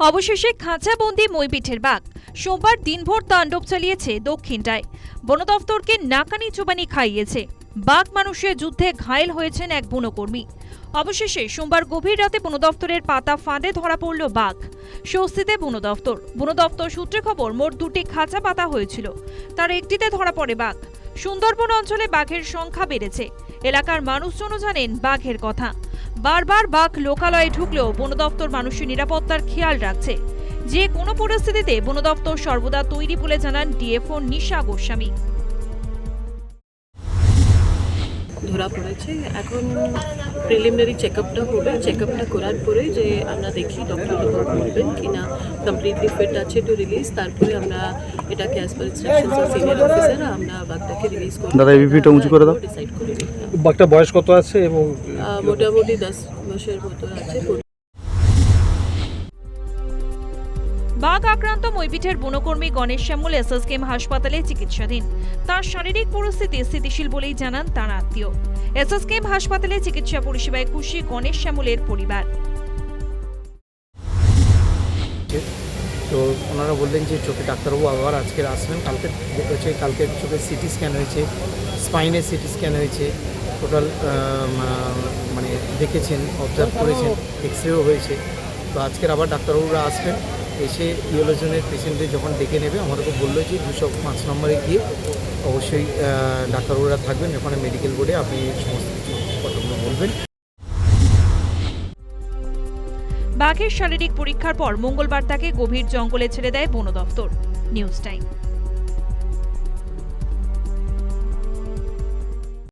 অবশেষে খাঁচাবন্দি মইপিঠের বাঘ। সোমবার দিনভর তাণ্ডব চালিয়েছে দক্ষিণটায় বন দফতরকে নাকানি চোবানি খাইয়েছে। বাঘ মানুষের যুদ্ধে ঘায়েল হয়েছেন এক বনকর্মী। অবশেষে সোমবার গভীর রাতে বন দফতরের পাতা ফাঁদে ধরা পড়ল বাঘ। স্বস্তিতে বন দফতর বন দফতর সূত্রে খবর, মোট দুটি খাঁচা পাতা হয়েছিল। তার একটিতে ধরা পড়ে বাঘ। সুন্দরবন অঞ্চলে বাঘের সংখ্যা বেড়েছে। এলাকার মানুষজনও জানেন বাঘের কথা। বারবার বাঘ লোকালয়ে ঢুকলেও বন দপ্তর মানুষের নিরাপত্তার খেয়াল রাখছে যে কোনো পরিস্থিতিতে বন দপ্তর সর্বদা তৈরি বলে জানান ডিএফও নিশা গোস্বামী ধরা পড়েছে এখন প্রিলিমিনারি চেকআপটা হবে চেকআপটা করার পরে যে আমরা দেখি ডক্টর বলবেন কি না কমপ্লিটলি ফিট আছে টু রিলিজ তারপরে আমরা এটাকে as per instructions of senior officer আমরা বাঘটাকে রিলিজ করব দাদা, BPটা উঁচু করে দাও। ডিসাইড করে। বাঘটা বয়স কত আছে এবং মোটামুটি দশ বছরের মতো আছে। বাঘ আক্রান্ত মইপিঠের বনকর্মী গণেশ শ্যামল এসএসকেএম হাসপাতালে চিকিৎসাধীন। তার শারীরিক পরিস্থিতি স্থিতিশীল বলেই জানান তার আত্মীয়। এসএসকেএম হাসপাতালে চিকিৎসা পরিষেবায় খুশি গণেশ শ্যামলের পরিবার। তো ওনারা বললেন যে চোখে ডাক্তারবাবু আবার আজকে আসবেন কালকে হচ্ছে কালকে চোখে সিটি স্ক্যান হয়েছে স্পাইনের সিটি স্ক্যান হয়েছে টোটাল মানে দেখেছেন অবজার্ভ করেছেন এক্স রেও হয়েছে। তো আজকের আবার ডাক্তারবাবুরা আসবেন এসে ইওলোজনের পেশেন্টদের যখন ডেকে নেবে আমাদেরকে বলল যে দুশো পাঁচ নম্বরে গিয়ে অবশ্যই ডাক্তারবাবুরা থাকবেন ওখানে মেডিকেল বোর্ডে আপনি সমস্ত কিছু কথাগুলো বলবেন। বাঘের শারীরিক পরীক্ষার পর মঙ্গলবার তাকে গভীর জঙ্গলে ছেড়ে দেয় বন দফতর নিউজ টাইম।